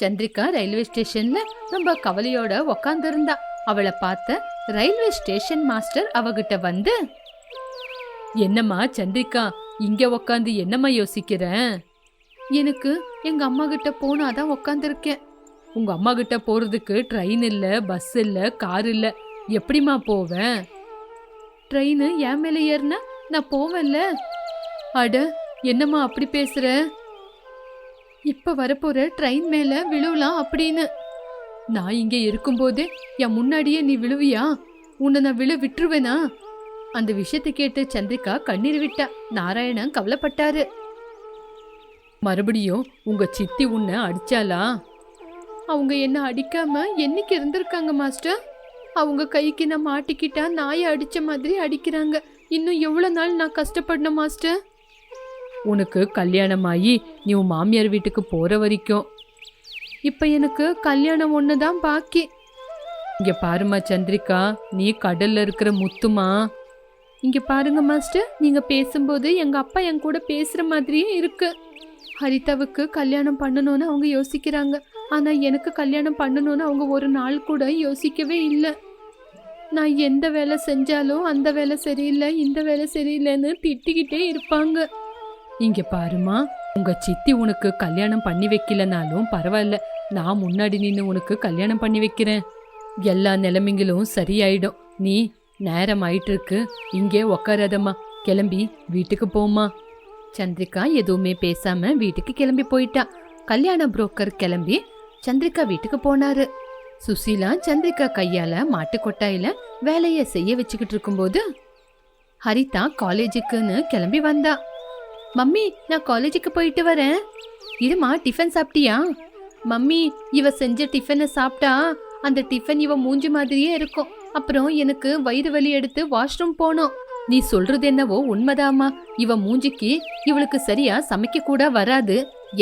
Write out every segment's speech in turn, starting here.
Chandrika railway ஸ்டேஷன்ல ரொம்ப கவலையோட உக்காந்துருந்தா. அவளை பார்த்த ரயில்வே ஸ்டேஷன் மாஸ்டர் அவகிட்ட வந்து என்னம்மா சந்திரிகா இங்க உக்காந்து என்னம்மா யோசிக்கிற? எனக்கு எங்க அம்மா கிட்ட போனாதான் உக்காந்துருக்கேன். உங்க அம்மா கிட்ட போறதுக்கு ட்ரெயின் இல்ல பஸ் இல்ல கார் இல்ல. எப்படிம்மா போவேன்? ட்ரெயின் என் மேல ஏறினா நான் போவேன்ல. அட என்னம்மா அப்படி பேசுற? இப்போ வரப்போற ட்ரெயின் மேலே விழுவலாம் அப்படின்னு. நான் இங்கே இருக்கும்போதே என் முன்னாடியே நீ விழுவியா? உன்னை நான் விழு விட்டுருவேனா? அந்த விஷயத்தை கேட்டு சந்திரிகா கண்ணீர் விட்டா நாராயணன் கவலைப்பட்டாரு. மறுபடியும் உங்க சித்தி உன்னை அடிச்சாலா அவங்க என்ன அடிக்காம என்னைக்கு இருந்திருக்காங்க மாஸ்டர்? அவங்க கைக்கு நான் மாட்டிக்கிட்டா நாயை அடிச்ச மாதிரி அடிக்கிறாங்க. இன்னும் எவ்வளோ நாள் நான் கஷ்டப்படணும் மாஸ்டர்? உனக்கு கல்யாணமாகி நீ உன் மாமியார் வீட்டுக்கு போகிற வரைக்கும். இப்போ எனக்கு கல்யாணம் ஒன்று தான் பாக்கி. இங்கே பாருமா சந்திரிகா நீ கடலில் இருக்கிற முத்துமா? இங்கே பாருங்க மாஸ்டர் நீங்கள் பேசும்போது எங்கள் அப்பா என் கூட பேசுகிற மாதிரியே இருக்கு. ஹரிதாவுக்கு கல்யாணம் பண்ணணும்னு அவங்க யோசிக்கிறாங்க. ஆனால் எனக்கு கல்யாணம் பண்ணணும்னு அவங்க ஒரு நாள் கூட யோசிக்கவே இல்லை. நான் எந்த வேலை செஞ்சாலும் அந்த வேலை சரியில்லை இந்த வேலை சரியில்லைன்னு திட்டிக்கிட்டே இருப்பாங்க. இங்க பாருமா உங்க சித்தி உனக்கு கல்யாணம் பண்ணி வைக்கலனாலும் பரவாயில்ல. நான் முன்னாடி நின்று உனக்கு கல்யாணம் பண்ணி வைக்கிறேன். எல்லா நிலைமைங்களும் சரியாயிடும். நீ நேரம் ஆயிட்டு இருக்கு இங்கே உக்காராதம்மா. கிளம்பி வீட்டுக்கு போம்மா. சந்திரிகா எதுவுமே பேசாம வீட்டுக்கு கிளம்பி போயிட்டா. கல்யாண புரோக்கர் கிளம்பி சந்திரிகா வீட்டுக்கு போனாரு. சுசீலா சந்திரிகா கையால மாட்டு கொட்டாயில வேலையை செய்ய வச்சுக்கிட்டு இருக்கும்போது ஹரிதா காலேஜுக்குன்னு கிளம்பி வந்தா. மம்மி நான் காலேஜுக்கு போயிட்டு வரேன். இருமா டிஃபன் சாப்பிட்டியா? மம்மி இவ செஞ்ச டிஃபனை சாப்பிட்டா அந்த டிஃபன் இவ மூஞ்சி மாதிரியே இருக்கும். அப்புறம் எனக்கு வயிறு வலி எடுத்து வாஷ்ரூம் போனோம் நீ சொல்றது என்னவோ உண்மைதாம்மா. இவ மூஞ்சிக்கு இவளுக்கு சரியா சமைக்க கூட வராது.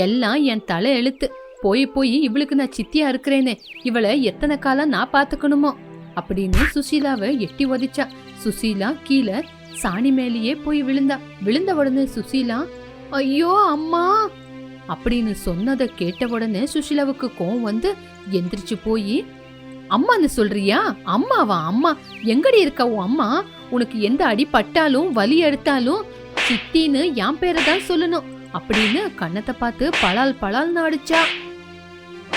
எல்லாம் என் தலை எழுத்து. போய் போய் இவளுக்கு நான் சித்தியா இருக்கிறேனே. இவளை எத்தனை காலம் நான் பாத்துக்கணுமோ அப்படின்னு சுசீலாவை எட்டி உதைச்சா சுசீலா கீழே சாணி மேலேயே போய் விழுந்தா விழுந்த உடனே சுசீலா ஐயோ அம்மா! அப்படின்னு சொன்னதை கேட்ட உடனே சுஷீலாவுக்கு கோவம் வந்து எந்திரிச்சு போய் அம்மான்னு சொல்றியா? அம்மாவா? அம்மா எங்கடி இருக்க உன் அம்மா? உனக்கு எந்த அடி பட்டாலும் வலி எடுத்தாலும் சித்தின்னு என் பேரை தான் சொல்லணும் அப்படின்னு கண்ணத்தை பார்த்து பலால் பலால்னு அடிச்சா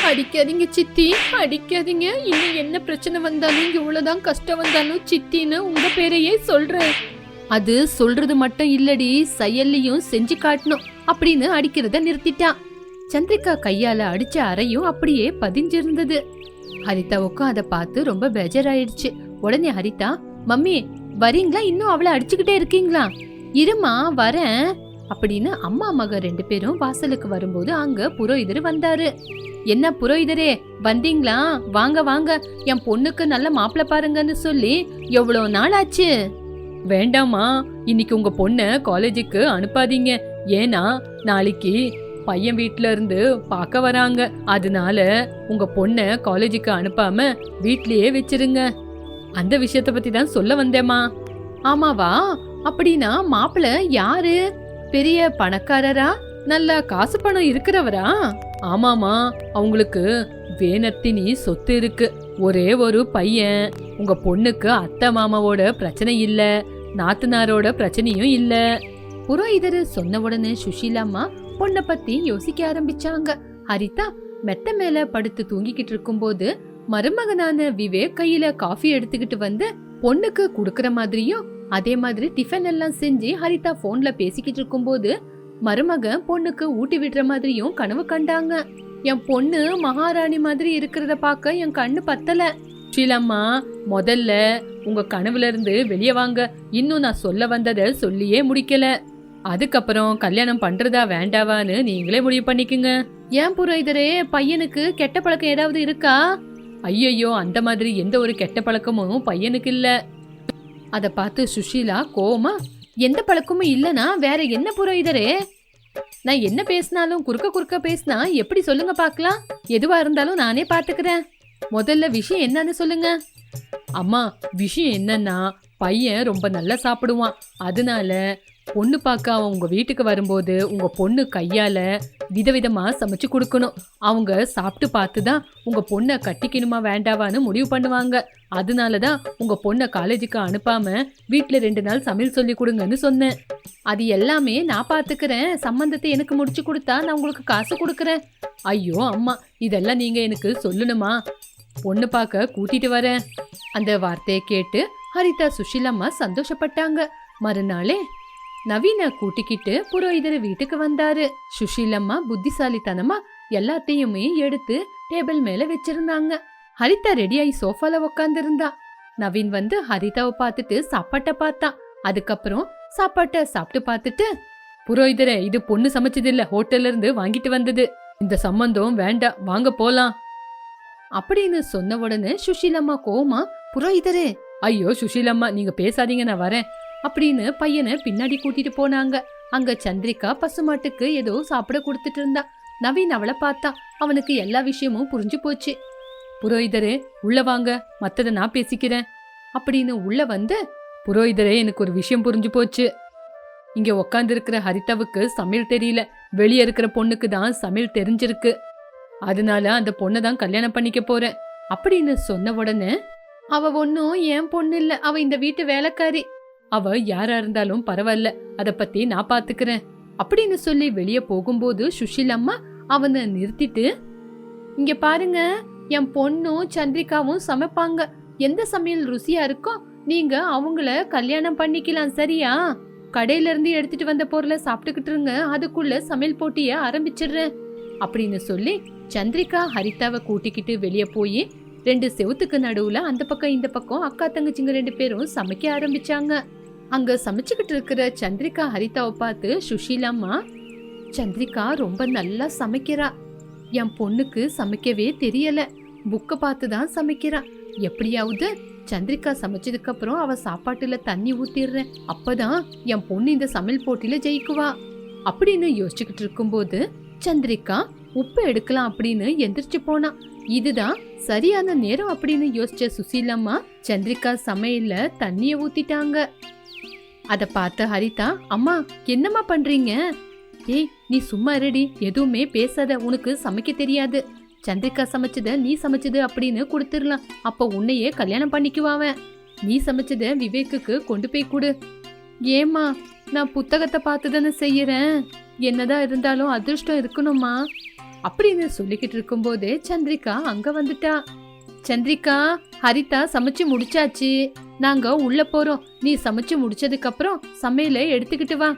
அடிக்காதீங்க சித்தி அடிக்காதீங்க. இன்னும் என்ன பிரச்சனை வந்தாலும் இவ்வளவுதான் கஷ்டம் வந்தாலும் சித்தின்னு உங்க பேரையே சொல்றேன். அது சொல்றது மட்டும் இல்லடி செயல்லையும் செஞ்சு காட்டணும் அப்படின்னு அடிக்கிறத நிறுத்திட்டான் சந்திரிகா கையால அடிச்ச அறையும் அப்படியே பதிஞ்சிருந்தது. ஹரிதாவுக்கும் அதை பார்த்து ரொம்ப பெஜராயிடுச்சு. உடனே ஹரிதா மம்மி வரீங்களா? இன்னும் அவளை அடிச்சுக்கிட்டே இருக்கீங்களா? இருமா வரேன் அப்படின்னு அம்மா மக ரெண்டு பேரும் வாசலுக்கு வரும்போது அங்க புரோகிதர் வந்தாரு. என்ன புரோகிதரே வந்தீங்களா? வாங்க வாங்க. என் பொண்ணுக்கு நல்ல மாப்பிள்ள பாருங்கன்னு சொல்லி எவ்வளோ நாள் ஆச்சு வேண்டாமா இன்னைக்கு உங்க பொண்ணை காலேஜுக்கு அனுப்பாதீங்க. ஏன்னா நாளைக்கு பையன் வீட்ல இருந்து பார்க்க வராங்க. அதனால உங்க பொண்ணை காலேஜுக்கு அனுப்பாம வீட்லயே வச்சிருங்க. அந்த விஷயத்த பத்தி தான் சொல்ல வந்தேம்மா. ஆமாவா? அப்படின்னா மாப்பிள்ள யாரு? பெரிய பணக்காரரா? நல்ல காசு பணம் இருக்கிறவரா? ஆமாமா அவங்களுக்கு வேனத்தினி சொத்து இருக்கு. ஒரே ஒரு பையன். உங்க பொண்ணுக்கு அத்தை மாமாவோட பிரச்சனை இல்லை. நாத்தனாரோட பிரச்சனையும் இல்ல. புரோகிதர் சொன்ன உடனே சுஷீலாம்மா பொண்ணை பத்தி யோசிக்க ஆரம்பிச்சாங்க. ஹரிதா மெத்த மேல படுத்து தூங்கிக்கிட்டு இருக்கும்போது மருமகனான விவேக் கையில காஃபி எடுத்துக்கிட்டு வந்து பொண்ணுக்கு குடுக்கற மாதிரியும் அதே மாதிரி டிஃபன் எல்லாம் செஞ்சு ஹரிதா போன்ல பேசிக்கிட்டு இருக்கும்போது மருமகன் பொண்ணுக்கு ஊட்டி விடுற மாதிரியும் கனவு கண்டாங்க. என் பொண்ணு மகாராணி மாதிரி இருக்கிறத பார்க்க என் கண்ணு பத்தல. சுஷீலம்மா முதல்ல உங்க கனவுல இருந்து வெளியே வாங்க. இன்னும் நான் சொல்ல வந்ததை சொல்லியே முடிக்கல. அதுக்கப்புறம் கல்யாணம் பண்றதா வேண்டாவான்னு நீங்களே முடிவு பண்ணிக்கங்க. ஏன் புரோகிதரே பையனுக்கு கெட்ட பழக்கம் ஏதாவது இருக்கா? ஐயையோ அந்த மாதிரி எந்த ஒரு கெட்ட பழக்கமும் பையனுக்கு இல்ல. அத பார்த்து சுஷீலா கோமா எந்த பழக்கமும் இல்லனா வேற என்ன புரோகிதரே? நான் என்ன பேசினாலும் குறுக்க குறுக்க பேசினா எப்படி சொல்லுங்க பார்க்கலாம்? எதுவா இருந்தாலும் நானே பாத்துக்கிறேன் முதல்ல விஷயம் என்னன்னு சொல்லுங்க. அம்மா விஷயம் என்னன்னா பையன் ரொம்ப நல்லா சாப்பிடுவான். அதனால பொண்ணு பார்க்க அவன் வீட்டுக்கு வரும்போது உங்க பொண்ணு கையால விதவிதமா சமைச்சு கொடுக்கணும். அவங்க சாப்பிட்டு பார்த்து தான் உங்க பொண்ணை கட்டிக்கணுமா வேண்டாவான்னு முடிவு பண்ணுவாங்க. அதனால தான் உங்க பொண்ணை காலேஜுக்கு அனுப்பாம வீட்ல ரெண்டு நாள் சமையல் சொல்லி கொடுங்கன்னு சொன்னேன். அது எல்லாமே நான் பாத்துக்கிறேன் சம்பந்தத்தை எனக்கு முடிச்சு கொடுத்தா நான் உங்களுக்கு காசு கொடுக்கறேன். ஐயோ அம்மா இதெல்லாம் நீங்க எனக்கு சொல்லணுமா? பொண்ணு பார்க்க கூட்டிட்டு வரேன். அந்த வார்த்தையை கேட்டு ஹரிதா சுஷிலம்மா சந்தோஷப்பட்டாங்க. மறுநாளே நவீன கூட்டிக்கிட்டு புரோகிதர் வீட்டுக்கு வந்தாரு. சுஷீலம்மா புத்திசாலித்தனமா எல்லாத்தையுமே எடுத்து டேபிள் மேல வச்சிருந்தாங்க. ஹரிதா ரெடியாகி சோஃபால உக்காந்துருந்தா. நவீன் வந்து ஹரிதாவை பார்த்துட்டு சாப்பாட்ட பார்த்தான். அதுக்கப்புறம் சாப்பாட்ட சாப்பிட்டு பார்த்துட்டு புரோகிதரே இது பொண்ணு சமைச்சது இல்ல ஹோட்டல்ல இருந்து வாங்கிட்டு வந்தது. இந்த சம்பந்தம் வேண்டாம் வாங்க போலாம். அப்படின்னு சொன்ன உடனே சுஷீலம்மா கோமா புரோகிதரே ஐயோ சுஷீலம்மா நீங்க பேசாதீங்க நான் வரேன் அப்படின்னு பையனை பின்னாடி கூட்டிட்டு போனாங்க. அங்க சந்திரிகா பசுமாட்டுக்கு ஏதோ சாப்பிட கொடுத்துட்டு இருந்தா. நவீன் அவளை பார்த்தா அவனுக்கு எல்லா விஷயமும் புரிஞ்சு போச்சு. புரோகிதரே உள்ள வாங்க மத்தத நான் பேசிக்கிறேன் அப்படின்னு உள்ள வந்து புரோகிதரே எனக்கு ஒரு விஷயம் புரிஞ்சு போச்சு. இங்க உக்காந்துருக்கிற ஹரிதாவுக்கு சமையல் தெரியல. வெளியே இருக்கிற பொண்ணுக்கு தான் சமையல் தெரிஞ்சிருக்கு. அதனால அந்த பொண்ணை தான் கல்யாணம் பண்ணிக்க போறேன். அப்படின்னு சொன்ன உடனே அவ ஒன்னும் என் பொண்ணு இல்ல. அவ இந்த வீட்டு வேலைக்காரி. அவ யாரா இருந்தாலும் பரவாயில்ல. அத பத்தி நான் பாத்துக்கிறேன். அப்படின்னு சொல்லி வெளியே போகும்போது சுஷில் அம்மா அவனை நிறுத்திட்டு இங்க பாருங்க என் பொண்ணும் சந்திரிகாவும் சமைப்பாங்க. எந்த சமையல் ருசியா இருக்கோ நீங்க அவங்கள கல்யாணம் பண்ணிக்கலாம் சரியா? கடையில இருந்து எடுத்துட்டு வந்த பொருளை சாப்பிட்டுக்கிட்டு இருங்க. அதுக்குள்ள சமையல் போட்டிய ஆரம்பிச்சிடுறேன். அப்படின்னு சொல்லி சந்திரிகா ஹரிதாவை கூட்டிக்கிட்டு வெளியே போய் ரெண்டு செவுத்துக்கு நடுவுல அந்த பக்கம் இந்த பக்கம் அக்கா தங்கச்சிங்க ரெண்டு பேரும் சமைக்க ஆரம்பிச்சாங்க. அங்க சமைச்சுக்கிட்டு இருக்கிற சந்திரிகா ஹரிதாவை பார்த்து சுஷீலாம்மா சந்திரிகா ரொம்ப நல்லா சமைக்கிறா. என் பொண்ணுக்கு சமைக்கவே தெரியல. புக்கை பார்த்து தான் சமைக்கிறா. எப்படியாவது சந்திரிகா சமைச்சதுக்கு அப்புறம் அவ சாப்பாட்டுல தண்ணி ஊத்திடுறேன். அப்பதான் என் பொண்ணு இந்த சமையல் போட்டியில ஜெயிக்குவா. அப்படின்னு யோசிச்சுக்கிட்டு இருக்கும்போது சந்திரிகா உப்பு எடுக்கலாம் அப்படின்னு எந்திரிச்சு போனான் இதுதான் சரியான நேரம் அப்படின்னு யோசிச்ச சுசீலம்மா சந்திரிகா சமையல்ல தண்ணிய ஊத்திட்டாங்க. அத பார்த்த ஹரிதா அம்மா என்னம்மா பண்றீங்க? ஏய் நீ சும்மா ரெடி எதுவுமே பேசாத உனக்கு சமைக்க தெரியாது. சந்திரிகா சமைச்சத நீ சமைச்சது அப்படின்னு கொடுத்துடலாம். அப்ப உன்னையே கல்யாணம் பண்ணிக்குவாவன் நீ சமைச்சத விவேக்குக்கு கொண்டு போய் கொடு. ஏம்மா நான் புத்தகத்தை பார்த்து தானே செய்யறேன். என்னதான் இருந்தாலும் அதிர்ஷ்டம் இருக்கணுமா அப்படின்னு சொல்லிக்கிட்டு இருக்கும்போதே சந்திரிகா அங்க வந்துட்டா. சந்திரிகா ஹரிதா சமைச்சு முடிச்சாச்சு. நாங்க உள்ள போறோம். நீ சமைச்சு முடிச்சதுக்கு அப்புறம் சமையலை எடுத்துக்கிட்டு வா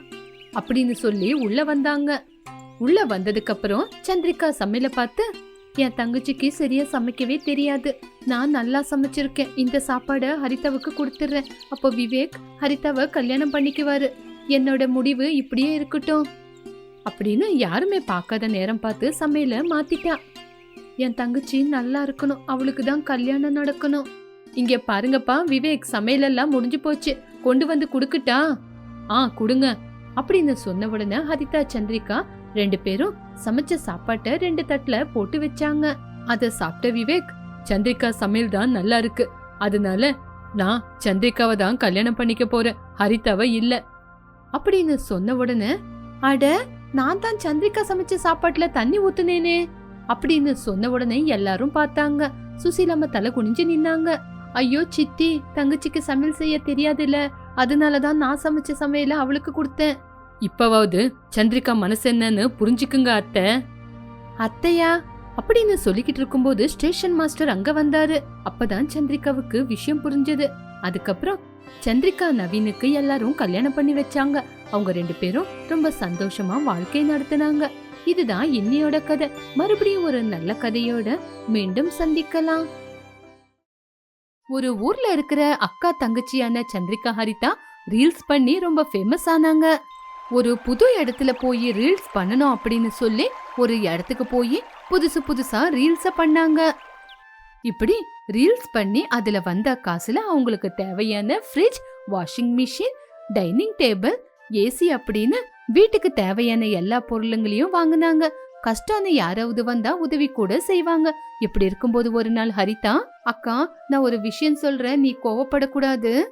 அப்படின்னு சொல்லி உள்ள வந்தாங்க. உள்ள வந்ததுக்கு அப்புறம் சந்திரிகா சமையல பார்த்து என் தங்கச்சிக்கு சரியா சமைக்கவே தெரியாது. நான் நல்லா சமைச்சிருக்கேன். இந்த சாப்பாடை ஹரிதாவுக்கு கொடுத்துட்றேன். அப்போ விவேக் ஹரிதாவை கல்யாணம் பண்ணிக்குவாரு. என்னோட முடிவு இப்படியே இருக்கட்டும். அப்படின்னு யாருமே பார்க்காத நேரம் பார்த்து சமையல மாத்திட்டா என் தங்கச்சி நல்லா இருக்கணும். அவளுக்கு தான் கல்யாணம் நடக்கணும். இங்க பாருங்கப்பா விவேக் சமையலெல்லாம் முடிஞ்சு போச்சு. கொண்டு வந்து குடுக்கட்டா? ஆ குடுங்க. அப்படின்னு சொன்ன உடனே ஹரிதா சந்திரிகா ரெண்டு பேரும் சமைச்ச சாப்பாட்டை ரெண்டு தட்டுல போட்டு வச்சாங்க. அத சாப்பிட்ட விவேக் சந்திரிகா சமையல் தான் நல்லா இருக்கு. அதனால நான் சந்திரிகாவை தான் கல்யாணம் பண்ணிக்க போறேன். ஹரிதாவை இல்ல. அப்படின்னு சொன்ன உடனே அட நான் தான் சந்திரிகா சமைச்ச சாப்பாட்டுல தண்ணி ஊத்துனேனே அப்படின்னு சொன்ன உடனே எல்லாரும் பார்த்தாங்க. சுசீலாம தலை குனிஞ்சு நின்னாங்க. ஐயோ சித்தி தங்கச்சிக்கு சமையல் செய்ய தெரியாதுல்ல. அதனாலதான் நான் சமைச்ச சமையல அவளுக்கு கொடுத்தேன். இப்பவாவது சந்திரிகா மனசு என்னன்னு புரிஞ்சுக்குங்க அத்தை. அத்தையா? அப்படின்னு சொல்லிக்கிட்டு இருக்கும்போது ஸ்டேஷன் மாஸ்டர் அங்க வந்தாரு. அப்பதான் சந்திரிகாவுக்கு விஷயம் புரிஞ்சது. அதுக்கப்புறம் சந்திரிகா நவீனுக்கு எல்லாரும் கல்யாணம் பண்ணி வச்சாங்க. அவங்க ரெண்டு பேரும் ரொம்ப சந்தோஷமா வாழ்க்கை நடத்தினாங்க. இதுதான் இன்னையோட கதை. மறுபடியும் ஒரு நல்ல கதையோட மீண்டும் சந்திக்கலாம். ஒரு ஊர்ல இருக்கிற அக்கா தங்கச்சியான சந்திரிகா ஹரிதா ரீல்ஸ் பண்ணி ரொம்ப ஃபேமஸ் ஆனாங்க. ஒரு புது இடத்துல போய் ரீல்ஸ் பண்ணணும் அப்படின்னு சொல்லி ஒரு இடத்துக்கு போய் புதுசு புதுசா ரீல்ஸ பண்ணாங்க. இப்படி ரீல்ஸ் பண்ணி அதுல வந்த காசுல அவங்களுக்கு தேவையான fridge washing machine dining table AC அப்படின்னு வீட்டுக்கு தேவையான எல்லா பொருளுங்களையும் வாங்குனாங்க. கஷ்டம்னு யாராவது வந்தா உதவி கூட செய்வாங்க. இப்படி இருக்கும்போது ஒரு நாள் ஹரிதா அக்கா நான் ஒரு விஷயம் சொல்றேன். நீ கோவப்படக்கூடாது.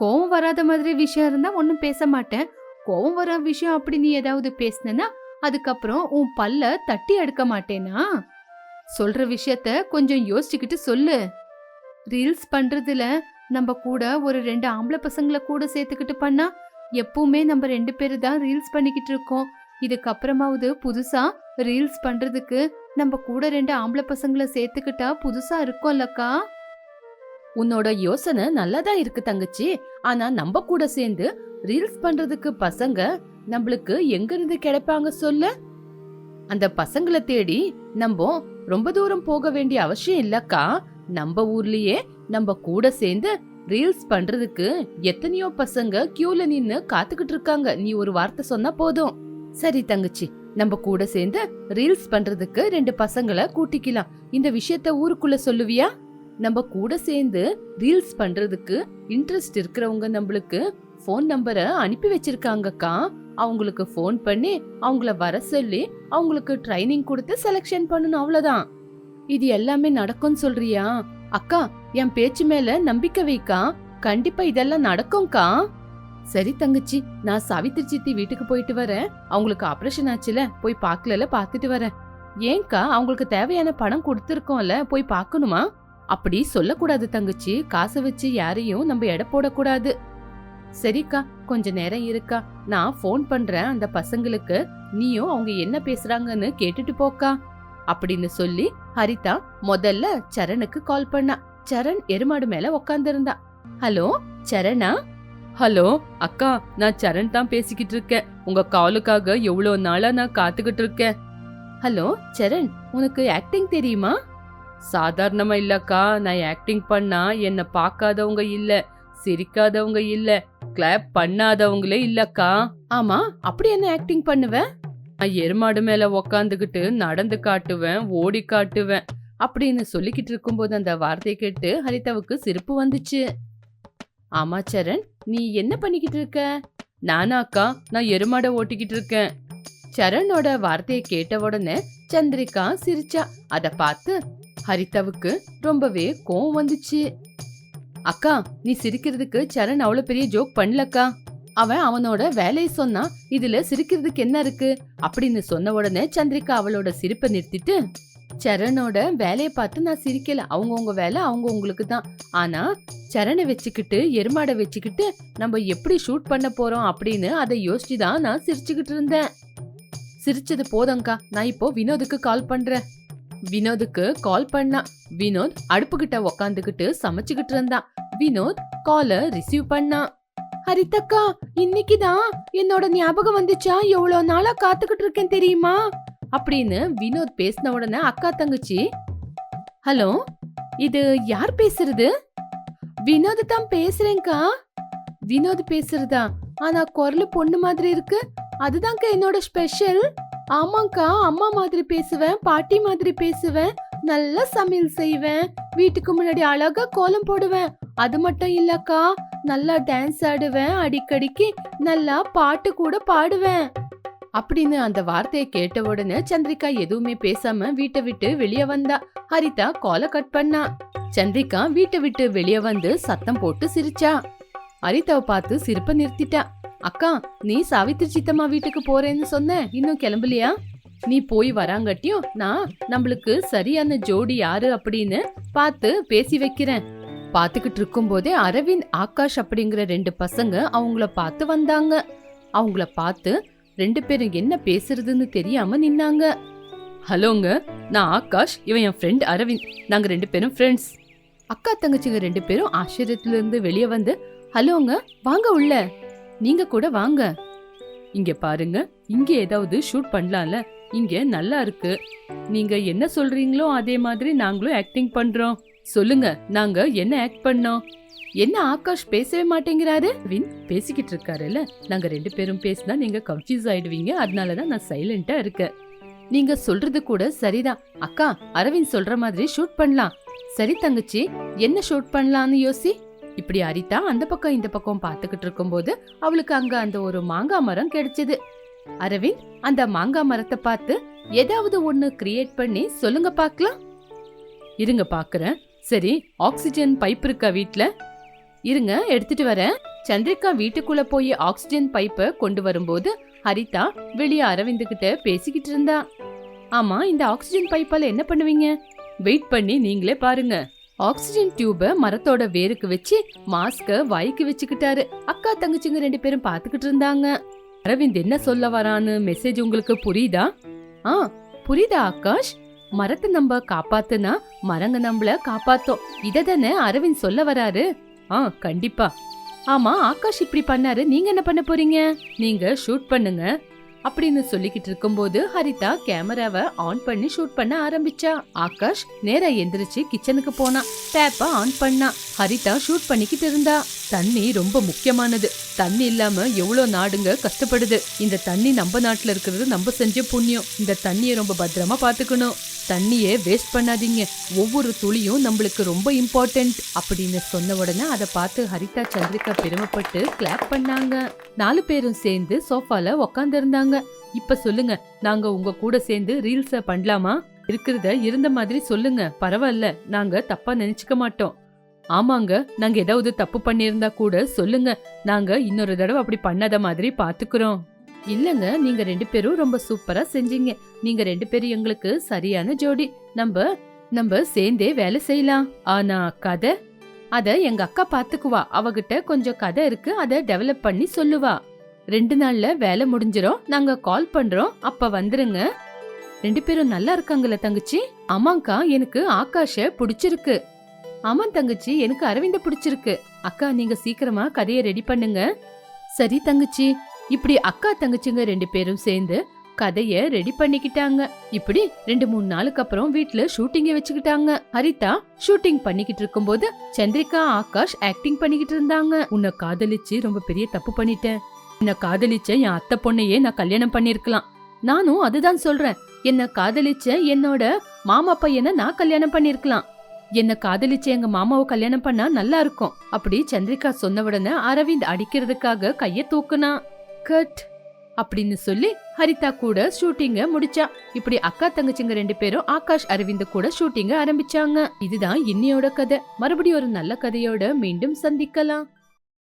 கோவம் வராத மாதிரி விஷயம் இருந்தா ஒன்றும் பேச மாட்டேன். கோவம் வர விஷயம் அப்படி நீ ஏதாவது பேசினா அதுக்கப்புறம் உன் பல்ல தட்டி எடுக்க மாட்டேனா? சொல்ற விஷயத்த கொஞ்சம் யோசிச்சுக்கிட்டு சொல்லு. ரீல்ஸ் பண்றதுல நம்ம கூட ஒரு ரெண்டு ஆம்பளை பசங்களை கூட சேர்த்துக்கிட்டு பண்ணா எப்பவுமே நம்ம ரெண்டு பேரு தான் ரீல்ஸ் பண்ணிக்கிட்டு இருக்கோம். இதுக்கப்புறமாவது புதுசா ரீல்ஸ் பண்றதுக்கு நம்ம கூட ரெண்டு ஆம்பளை பசங்களை சேர்த்துக்கிட்டா புதுசா இருக்கும்லக்கா உன்னோட யோசனை நல்லா தான் இருக்கு தங்கச்சி. ஆனா நம்ம கூட சேர்ந்து ரீல்ஸ் பண்றதுக்கு பசங்க நம்மளுக்கு எங்க இருந்து கிடைப்பாங்க சொல்லு? அந்த பசங்களை தேடி நம்ம ரொம்ப தூரம் போக வேண்டிய அவசியம் இல்லக்கா. நம்ம ஊர்லயே நம்ம கூட சேர்ந்து ரீல்ஸ் பண்றதுக்கு எத்தனையோ பசங்க கியூல நின்னு காத்துக்கிட்டு இருக்காங்க. நீ ஒரு வார்த்தை சொன்னா போதும். சரி தங்கச்சி நம்ம கூட சேர்ந்து ரீல்ஸ் பண்றதுக்கு ரெண்டு பசங்களை கூட்டிக்கலாம். இந்த விஷயத்த ஊருக்குள்ள சொல்லுவியா? நம்ம கூட சேர்ந்து ரீல்ஸ் பண்றதுக்கு இன்ட்ரெஸ்ட் இருக்கிறவங்க நம்மளுக்கு ஃபோன் நம்பரை அனுப்பி வச்சிருக்காங்கக்கா. அவங்களுக்கு ஃபோன் பண்ணி அவங்கள வர சொல்லி அவங்களுக்கு ட்ரைனிங் கொடுத்து செலெக்ஷன் பண்ணணும் அவ்வளோதான் இது எல்லாமே நடக்கும்னு சொல்றியா? அக்கா என் பேச்சு மேல நம்பிக்கை வைக்கா. கண்டிப்பா இதெல்லாம் நடக்கும்க்கா. சரி தங்கச்சி நான் சாவித்திரி சித்தி வீட்டுக்கு போயிட்டு வரேன். அவங்களுக்கு ஆபரேஷன் ஆச்சுல போய் பார்க்கல பார்த்துட்டு வரேன். ஏன்க்கா அவங்களுக்கு தேவையான பணம் கொடுத்துருக்கோம்ல போய் பார்க்கணுமா? அப்படி சொல்லக்கூடாது தங்கச்சி. காசை வச்சு யாரையும் நம்ம எடை போடக்கூடாது. சரிக்கா கொஞ்ச நேரம் இருக்கா. நான் ஃபோன் பண்றேன். அந்த பசங்களுக்கு நீயும் அவங்க என்ன பேசுறாங்கன்னு கேட்டுட்டு போக்கா. அப்படின்னு சொல்லி ஹரிதா முதல்ல சரணுக்கு கால் பண்ணா. சரண் எருமாடு மேல உக்காந்துருந்தா. ஹலோ சரணா? ஹலோ அக்கா நான் சரண் தான் பேசிக்கிட்டு இருக்கேன். உங்க காலுக்காக எவ்வளவு நாளா நான் காத்துக்கிட்டு இருக்கேன். ஹலோ சரண் உனக்கு ஆக்டிங் தெரியுமா? சாதாரணமா இல்லக்கா நான் ஆக்டிங் பண்ணா என்ன பார்க்காதவங்க இல்ல சிரிக்காதவங்க இல்ல கிளாப் பண்ணாதவங்களே இல்லக்கா ஆமா அப்படி என்ன ஆக்டிங் பண்ணுவேன் நான் எருமாடு மேல உக்காந்துக்கிட்டு நடந்து காட்டுவேன் ஓடி காட்டுவேன் அப்படின்னு சொல்லிக்கிட்டு இருக்கும்போது அந்த வார்த்தையை கேட்டு ஹரிதாவுக்கு சிரிப்பு வந்துச்சு. ஆமா சரண் நீ என்ன பண்ணிக்கிட்டு இருக்க? நானாக்கா நான் எருமாடை ஓட்டிக்கிட்டு இருக்கேன். சரணோட வார்த்தையை கேட்ட உடனே சந்திரிகா சிரிச்சா. அத பார்த்து ஹரிதாவுக்கு ரொம்பவே கோவம் வந்துச்சு. அக்கா நீ சிரிக்கிறதுக்கு சரண் அவ்வளவு பெரிய ஜோக் பண்ணலக்கா. அவன் அவனோட வேலையை சொன்னா இதுல சிரிக்கிறதுக்கு என்ன இருக்கு? அப்படின்னு சொன்ன உடனே சந்திரிகா அவளோட சிரிப்பை நிறுத்திட்டு சரணோட வேலையை பார்த்து நான் சிரிக்கல. அவங்கவுங்க வேலை அவங்க உங்களுக்கு தான். ஆனா சரணை வச்சுக்கிட்டு எருமாடை வச்சுக்கிட்டு நம்ம எப்படி ஷூட் பண்ண போறோம்? அப்படின்னு அதை யோசிச்சு தான் நான் சிரிச்சுக்கிட்டு இருந்தேன். சிரிச்சது போதங்கா நான் இப்போ வினோதுக்கு கால் பண்றேன். வினோதுக்கு கால் பண்ணா. வினோத் அடுப்புகிட்ட உக்காந்துக்கிட்டு சமைச்சுக்கிட்டு இருந்தான். வினோத் காலை ரிசீவ் பண்ணான். ஹரிதக்கா இன்னைக்குதான் என்னோட ஞாபகம் வந்துச்சா? எவ்வளவு நாளா காத்துக்கிட்டு இருக்கேன் தெரியுமா? அப்படின்னு வினோத் பேசின உடனே அக்கா தங்கச்சி ஹலோ இது யார் பேசுறது? வினோத் தான் பேசுறேன்க்கா. வினோத் பேசுறதா? ஆனா குரல் பொண்ணு மாதிரி இருக்கு. அதுதான்க்கா என்னோட ஸ்பெஷல். ஆமாக்கா அம்மா மாதிரி பேசுவேன் பாட்டி மாதிரி பேசுவேன். நல்லா சமையல் செய்வேன். வீட்டுக்கு முன்னாடி அழகா கோலம் போடுவேன். அது மட்டும் இல்லக்கா நல்லா டான்ஸ் ஆடுவேன் அடிக்கடிக்கு நல்லா பாட்டு கூட பாடுவேன். அப்படின்னு அந்த வார்த்தையை கேட்ட உடனே சந்திரிகா எதுவுமே பேசாம வீட்டை விட்டு வெளியே வந்தா. ஹரிதா காலை கட் பண்ணா. சந்திரிகா வீட்டை விட்டு வெளியே வந்து சத்தம் போட்டு சிரிச்சா. ஹரிதாவை பார்த்து சிரிப்ப நிறுத்திட்டா. அக்கா நீ சாவித்திரி சித்தம்மா வீட்டுக்கு போறேன்னு சொன்ன இன்னும் கிளம்பலையா? நீ போய் வராங்கட்டியும் நான் நம்மளுக்கு சரியான ஜோடி யாரு? அப்படின்னு பார்த்து பேசி வைக்கிறேன். பாத்துக்கிட்டு இருக்கும்போதே அரவிந்த் ஆகாஷ் அப்படிங்கிற ரெண்டு பசங்க அவங்கள பார்த்து வந்தாங்க. அவங்கள பார்த்து ரெண்டு பேரும் என்ன பேசுறதுன்னு தெரியாம நின்னாங்க. ஹலோங்க நான் ஆகாஷ் இவன் என் ஃப்ரெண்ட் அரவிந்த். நாங்க ரெண்டு பேரும் ஃப்ரெண்ட்ஸ் அக்கா தங்கச்சிங்க ரெண்டு பேரும் ஆச்சரியத்துல இருந்து வெளியே வந்து ஹலோங்க வாங்க உள்ள. நீங்க கூட வாங்க. இங்க பாருங்க இங்க ஏதாவது ஷூட் பண்ணலாம்ல. இங்க நல்லா இருக்கு. நீங்க என்ன சொல்றீங்களோ அதே மாதிரி நாங்களும் ஆக்டிங் பண்றோம். சொல்லுங்க நாங்க என்ன ஆக்ட் பண்ணோம்? என்ன ஆகாஷ் பேசவே மாட்டேங்கிறாரு? வின் பேசிக்கிட்டு இருக்காருல்ல. நாங்க ரெண்டு பேரும் பேசினா நீங்க கன்ஃபியூஸ் ஆயிடுவீங்க. அதனாலதான் நான் சைலண்டா இருக்கேன். நீங்க சொல்றது கூட சரிதான். அக்கா அரவிந்த் சொல்ற மாதிரி ஷூட் பண்ணலாம். சரி தங்கச்சி என்ன ஷூட் பண்ணலாம்னு யோசி? இப்படி அரிதா அந்த பக்கம் இந்த பக்கம் பாத்துக்கிட்டு இருக்கும்போது அவளுக்கு அங்க அந்த ஒரு மாங்காய் மரம் கிடைச்சது. அரவிந்த் அந்த மாங்காய் மரத்தை பார்த்து ஏதாவது ஒன்னு கிரியேட் பண்ணி சொல்லுங்க பார்க்கலாம். இருங்க பாக்குறேன் சரி ஆக்சிஜன் பைப் இருக்கா வீட்ல? இருங்க எடுத்துட்டு வரேன். சந்திரிகா வீட்டுக்குள்ள போய் ஆக்சிஜன் பைப்பை கொண்டு வரும்போது ஹரிதா வெளியே அரவிந்த் கிட்ட பேசிக்கிட்டு இருந்தா. ஆமா இந்த ஆக்சிஜன் பைப்பால என்ன பண்ணுவீங்க? வெயிட் பண்ணி நீங்களே பாருங்க. ஆக்சிஜன் டியூப மரத்தோட வேருக்கு வச்சு மாஸ்க வாய்க்கு வச்சுக்கிட்டாரு. அக்கா தங்கச்சிங்க ரெண்டு பேரும் பாத்துக்கிட்டு இருந்தாங்க. அரவிந்த் என்ன சொல்ல வரான்னு மெசேஜ் உங்களுக்கு புரியுதா? ஆ புரியுதா ஆகாஷ்? மரத்தை நம்ம காப்பாத்துனா மரங்க நம்மள காப்பாத்தோம். இதை தானே அரவிந்த் சொல்ல வராரு. ஆ கண்டிப்பா. ஆமா ஆகாஷ் இப்படி பண்ணாரு. நீங்க என்ன பண்ண போறீங்க? நீங்க ஷூட் பண்ணுங்க. அப்படின்னு சொல்லிக்கிட்டு இருக்கும்போது ஹரிதா கேமராவை ஆன் பண்ணி ஷூட் பண்ண ஆரம்பிச்சா. ஆகாஷ் நேரா எந்திரிச்சு கிச்சனுக்கு போனா. டேப்ப ஆன் பண்ணா. ஹரிதா ஷூட் பண்ணிக்கிட்டு இருந்தா. தண்ணி ரொம்ப முக்கியமானது. தண்ணி இல்லாம எவ்வளவு நாடுங்க கஷ்டப்படுது. இந்த தண்ணி நம்ம நாட்டுல இருக்கிறது நம்ம செஞ்ச புண்ணியம். இந்த தண்ணியை ரொம்ப பத்திரமா பாத்துக்கணும் தண்ணியே வேஸ்ட் பண்ணாதீங்க. ஒவ்வொரு துளியும் நம்மளுக்கு ரொம்ப இம்பார்ட்டன்ட் அப்படின்னு சொன்ன உடனே அதை பார்த்து ஹரிதா சந்திரிகா பெருமைப்பட்டு கிளாப் பண்ணாங்க. நாலு பேரும் சேர்ந்து சோஃபால உக்காந்துருந்தாங்க. இப்ப சொல்லுங்க நாங்க உங்க கூட சேர்ந்து ரீல்ஸ பண்ணலாமா? இருக்கிறத இருந்த மாதிரி சொல்லுங்க. பரவாயில்ல நாங்க தப்பா நினைச்சுக்க மாட்டோம். ஆமாங்க நாங்க ஏதாவது தப்பு பண்ணியிருந்தா கூட சொல்லுங்க. நாங்க இன்னொரு தடவை அப்படி பண்ணாத மாதிரி பாத்துக்கிறோம் இல்லங்க நீங்க ரெண்டு பேரும் ரொம்ப சூப்பரா செஞ்சீங்க. நீங்க ரெண்டு பேரும் எங்களுக்கு சரியான ஜோடி. நம்ம நம்ம சேர்ந்தே வேலை செய்யலாம். ஆனா கதை? அத எங்க அக்கா பாத்துக்குவா. அவகிட்ட கொஞ்சம் கதை இருக்கு அத டெவலப் பண்ணி சொல்லுவா. ரெண்டு நாள்ல வேலை முடிஞ்சிரும். நாங்க கால் பண்றோம். அப்ப வந்துருங்க. ரெண்டு பேரும் நல்லா இருக்காங்கல்ல தங்கச்சி? ஆமாங்கக்கா எனக்கு ஆகாஷ பிடிச்சிருக்கு. ஆமா தங்கச்சி எனக்கு அரவிந்த பிடிச்சிருக்கு. அக்கா நீங்க சீக்கிரமா கதையை ரெடி பண்ணுங்க. சரி தங்கச்சி. இப்படி அக்கா தங்கச்சிங்க ரெண்டு பேரும் சேர்ந்து கதைய ரெடி பண்ணிக்கிட்டாங்க. இப்படி ரெண்டு மூணு நாளுக்கு அப்புறம் வீட்டுல ஷூட்டிங்க வச்சுக்கிட்டாங்க. ஹரிதா ஷூட்டிங் பண்ணிக்கிட்டு இருக்கும்போது சந்திரிகா ஆகாஷ் ஆக்டிங் பண்ணிக்கிட்டு இருந்தாங்க. உன்னை காதலிச்சு ரொம்ப பெரிய தப்பு பண்ணிட்டேன். என்ன காதலிச்ச என் அத்தை பொண்ணையே நான் கல்யாணம் பண்ணிருக்கலாம் நானும் அதுதான் சொல்றேன். என்ன காதலிச்ச என்னோட மாமா பையனை நான் கல்யாணம் பண்ணிருக்கலாம் என்ன காதலிச்ச எங்க மாமாவை கல்யாணம் பண்ணா நல்லா இருக்கும். அப்படி சந்திரிகா சொன்ன உடனே அரவிந்த் அடிக்கிறதுக்காக கைய தூக்குனா கட் அப்படின்னு சொல்லி ஹரிதா கூட ஷூட்டிங்க முடிச்சா. இப்படி அக்கா தங்கச்சிங்க ரெண்டு பேரும் ஆகாஷ் அரவிந்த் கூட ஷூட்டிங்க ஆரம்பிச்சாங்க. இதுதான் இன்னையோட கதை. மறுபடியும் ஒரு நல்ல கதையோட மீண்டும் சந்திக்கலாம்.